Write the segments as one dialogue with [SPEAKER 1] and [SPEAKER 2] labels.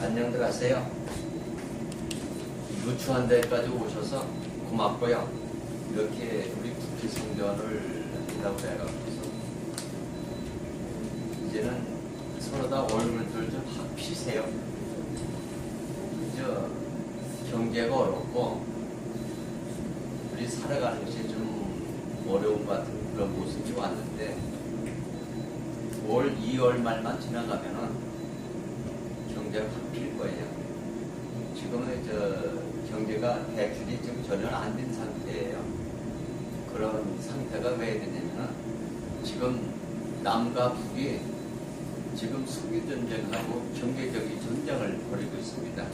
[SPEAKER 1] 안녕들 하세요. 누추한 데까지 오셔서 고맙고요. 이렇게 우리 국회 성전을 한다고 해가지고서 이제는 서로 다 얼굴들 좀확 피세요. 저 경제가 어렵고 우리 살아가는 것이 좀 어려운 것 같은 그런 모습이 왔는데 올 2월 말만 지나가면은 경제가 확필 거예요. 지금은 저 경제가 대출이 지금 전혀 안 된 상태예요. 그런 상태가 왜 되냐면 지금 남과 북이 지금 수비 전쟁하고 경제적인 전쟁을 벌이고 있습니다.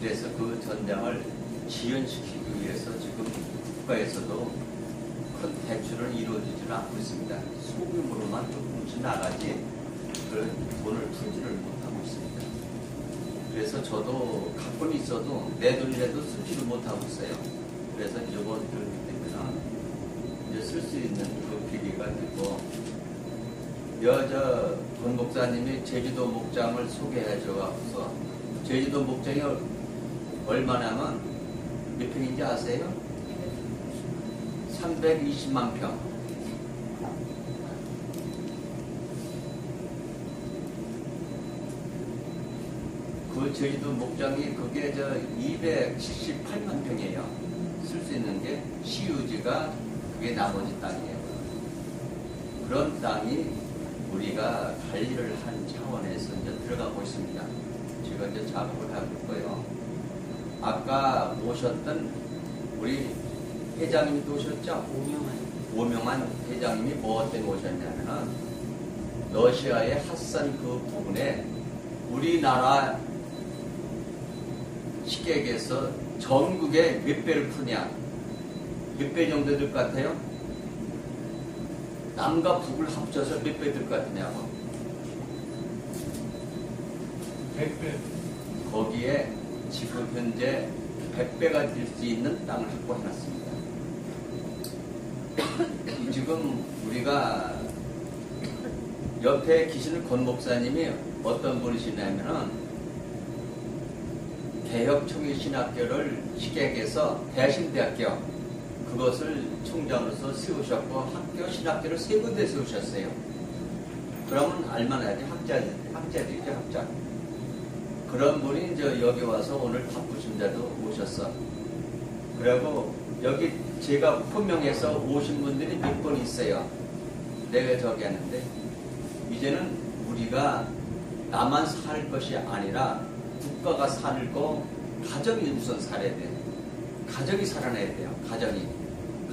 [SPEAKER 1] 그래서 그 전쟁을 지연시키기 위해서 지금 국가에서도 큰 대출을 이루어지지는 않고 있습니다. 소규모로만 조금씩 나가지 그런 돈을 풀지를 못하고 있습니다. 그래서 저도 갖고는 있어도 내 돈이라도 쓰지를 못하고 있어요. 그래서 이번 되면 이제 쓸 수 있는 그 비리가 있고 여자 권 목사님이 제주도 목장을 소개해 줘서 제주도 목장이 얼마냐면 몇 평인지 아세요? 320만 평. 그 제주도 목장이 그게 저 278만 평이에요. 쓸 수 있는 게 시유지가 그게 나머지 땅이에요. 그런 땅이 우리가 관리를 한 차원에서 이제 들어가고 있습니다. 지금 이제 작업을 하고 있고요. 아까 오셨던 우리 회장님도 오셨죠?
[SPEAKER 2] 오명한
[SPEAKER 1] 오명환 회장님이 뭐 때문에 오셨냐면은 러시아의 핫산 그 부분에 우리나라 시객에서 전국에 몇 배를 푸냐 몇 배 정도 될 것 같아요? 남과 북을 합쳐서 몇 배 될 것 같냐고
[SPEAKER 2] 100배
[SPEAKER 1] 거기에 지금 현재 100배가 될 수 있는 땅을 확보해놨습니다. 지금 우리가 옆에 계시는 권 목사님이 어떤 분이시냐면은 개혁청일신학교를 시객에서 대신대학교 그것을 총장으로서 세우셨고 학교 신학교를 세 군데 세우셨어요. 그러면 알만하지 학자 학자들이죠 학자. 그런 분이 이제 여기 와서 오늘 바쁘신데도 오셨어. 그리고 여기 제가 호명해서 오신 분들이 몇 분 있어요. 내가 저기 하는데 이제는 우리가 나만 살 것이 아니라 국가가 살고 가정이 우선 살아야 돼. 가정이 살아나야 돼요. 가정이.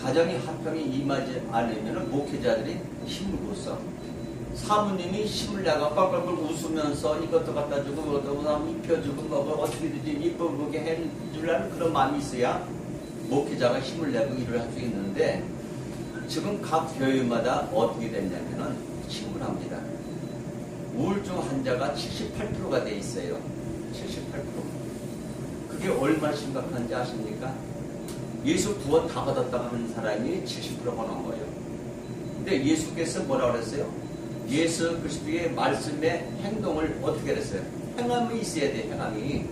[SPEAKER 1] 가정이 합평이 임하지 않으면 목회자들이 힘을 못 써. 사모님이 힘을 내가 빡빡빡 웃으면서 이것도 갖다 주고 이것도 사람 입혀주고 뭐 어떻게든지 이뻐보게 해주려는 그런 마음이 있어야 목회자가 힘을 내고 일을 할 수 있는데 지금 각 교회마다 어떻게 됐냐면은 침울합니다. 우울증 환자가 78%가 돼 있어요. 78%. 그게 얼마나 심각한지 아십니까? 예수 구원 다 받았다고 하는 사람이 70%가 넘은 거예요. 근데 예수께서 뭐라 그랬어요? 예수 그리스도의 말씀의 행동을 어떻게 했어요? 행함이 있어야 돼, 행함이.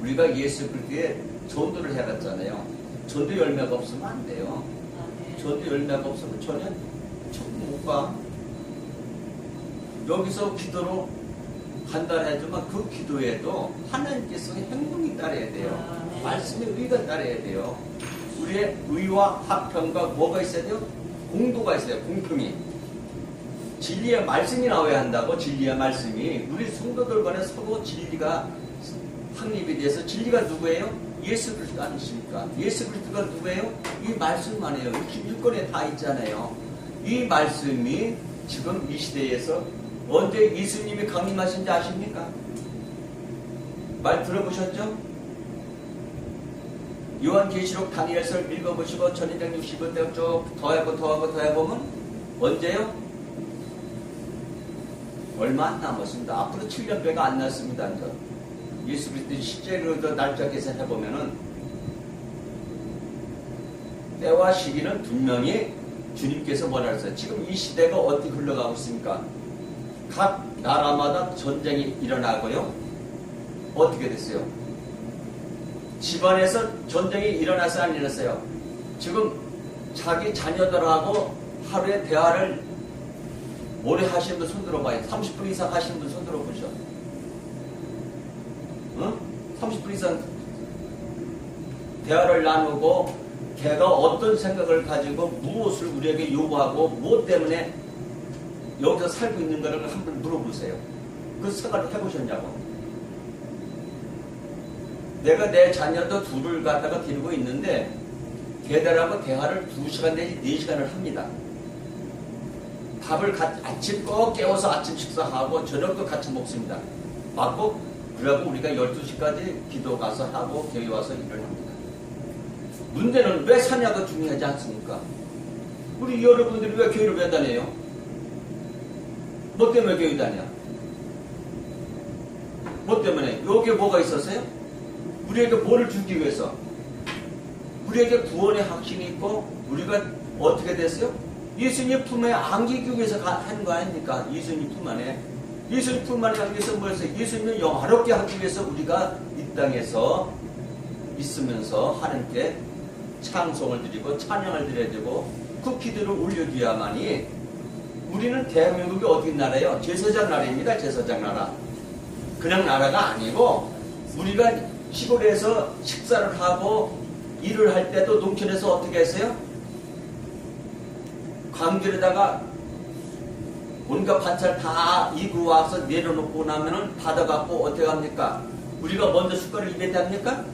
[SPEAKER 1] 우리가 예수 그리스도의 전도를 해갔잖아요. 전도 열매가 없으면 안 돼요. 전도 열매가 없으면 전혀 못 가. 여기서 기도로 간단해지만 그 기도에도 하나님께서 행동이 따라야 돼요. 말씀의 의가 따라야 돼요. 우리의 의와 합평과 뭐가 있어야 돼요? 공도가 있어요. 공평이. 진리의 말씀이 나와야 한다고 진리의 말씀이 우리 성도들 간에 서로 진리가 확립이 돼서 진리가 누구예요? 예수 그리스도 아니십니까? 예수 그리스도가 누구예요? 이 말씀만이에요. 61권에 다 있잖아요. 이 말씀이 지금 이 시대에서 언제 예수님이 강림하신지 아십니까? 말 들어보셨죠? 요한계시록 다니엘서 읽어보시고 1260원 쭉 더하고 더하고 더해보면 언제요? 얼마 안 남았습니다. 앞으로 7년배가 안 났습니다. 이제. 예수 그리스도 실제로 저 날짜 계산해보면은 때와 시기는 분명히 주님께서 했어요? 지금 이 시대가 어떻게 흘러가고 있습니까? 각 나라마다 전쟁이 일어나고요. 어떻게 됐어요? 집안에서 전쟁이 일어나서 안 일어났어요. 지금 자기 자녀들하고 하루에 대화를 오래 하시는 분 손 들어 봐요. 30분 이상 하시는 분 손 들어 보죠. 응? 30분 이상 대화를 나누고 걔가 어떤 생각을 가지고 무엇을 우리에게 요구하고 무엇 때문에 여기서 살고 있는 가를 한번 물어보세요. 그 생각을 해보셨냐고. 내가 내 자녀도 둘을 갖다가 기르고 있는데 걔들하고 대화를 2시간 내지 4시간을 합니다. 밥을 같이 아침 꼭 깨워서 아침 식사하고 저녁도 같이 먹습니다. 맞고 그러고 우리가 12시까지 기도 가서 하고 교회 와서 일을 합니다. 문제는 왜 사냐가 중요하지 않습니까? 우리 여러분들이 왜 교회를 왜 다녀요? 뭐 때문에 교회 다녀? 뭐 때문에? 여기에 뭐가 있었어요? 우리에게 뭐를 주기 위해서? 우리에게 구원의 확신이 있고 우리가 어떻게 됐어요? 예수님 품에 안기기 위해서 가- 하는 거 아닙니까? 예수님 품 안에. 예수님 품 안에 하기 위해서 뭐였어요? 예수님을 영화롭게 하기 위해서 우리가 이 땅에서 있으면서 하나님께 찬송을 드리고 찬양을 드려야 되고 그 기도를 올려줘야만이 우리는 대한민국이 어디 나라예요? 제사장 나라입니다. 제사장 나라. 그냥 나라가 아니고 우리가 시골에서 식사를 하고 일을 할 때도 농촌에서 어떻게 했어요? 광주에다가 온갖 반찬 다 이고 와서 내려놓고 나면은 받아갖고 어떻게 합니까? 우리가 먼저 숟가락을 입에 답니까?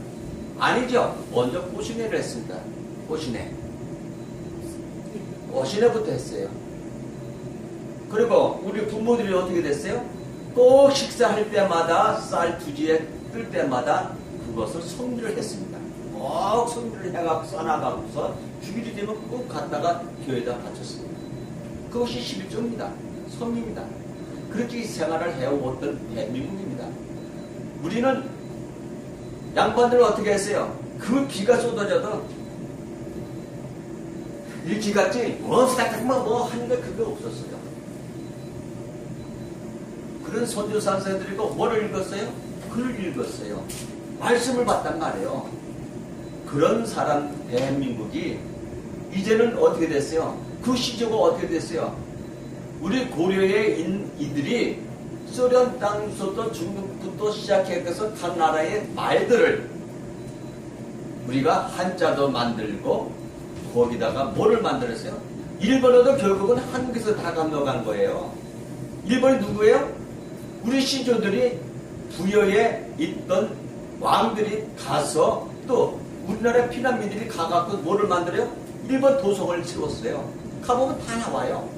[SPEAKER 1] 아니죠. 먼저 꼬시내를 했습니다. 꼬시내. 꼬시내부터 했어요. 그리고 우리 부모들이 어떻게 됐어요? 꼭 식사할 때마다 쌀 두 지에 뜰 때마다 그것을 성리를 했습니다. 꼭 성리를 해갖고 싸나가고서 주일이 되면 꼭 갖다가 교회에다 바쳤습니다. 그것이 11조입니다. 성리입니다. 그렇게 생활을 해오던 대한민국입니다. 우리는 양반들은 어떻게 했어요? 그 비가 쏟아져도 같지 뭐 후닥닥 뭐 하는데 그게 없었어요. 그런 선교 선생들이고 뭐를 읽었어요? 글을 읽었어요. 말씀을 봤단 말이에요. 그런 사람 대한민국이 이제는 어떻게 됐어요? 그 시조가 어떻게 됐어요? 우리 고려의 인, 이들이 소련 땅부터 중국부터 시작해서 각 나라의 말들을 우리가 한자도 만들고 거기다가 뭐를 만들었어요? 일본어도 결국은 한국에서 다 감독한 거예요. 일본이 누구예요? 우리 시조들이 부여에 있던 왕들이 가서 또 우리나라 피난민들이 가갖고 뭐를 만들어요? 일본 도성을 세웠어요. 가보면 다 나와요.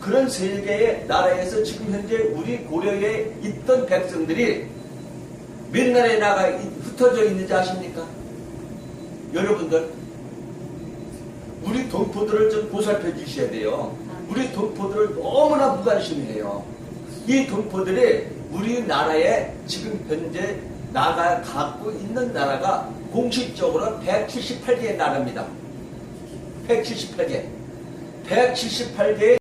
[SPEAKER 1] 그런 세 개의 나라에서 지금 현재 우리 고려에 있던 백성들이 몇 나라에 나가 이- 흩어져 있는지 아십니까? 여러분들, 우리 동포들을 좀 보살펴 주셔야 돼요. 우리 동포들을 너무나 무관심해요. 이 동포들이 우리나라에 지금 현재 나가 갖고 있는 나라가 공식적으로 178개의 나라입니다. 178개. 178개의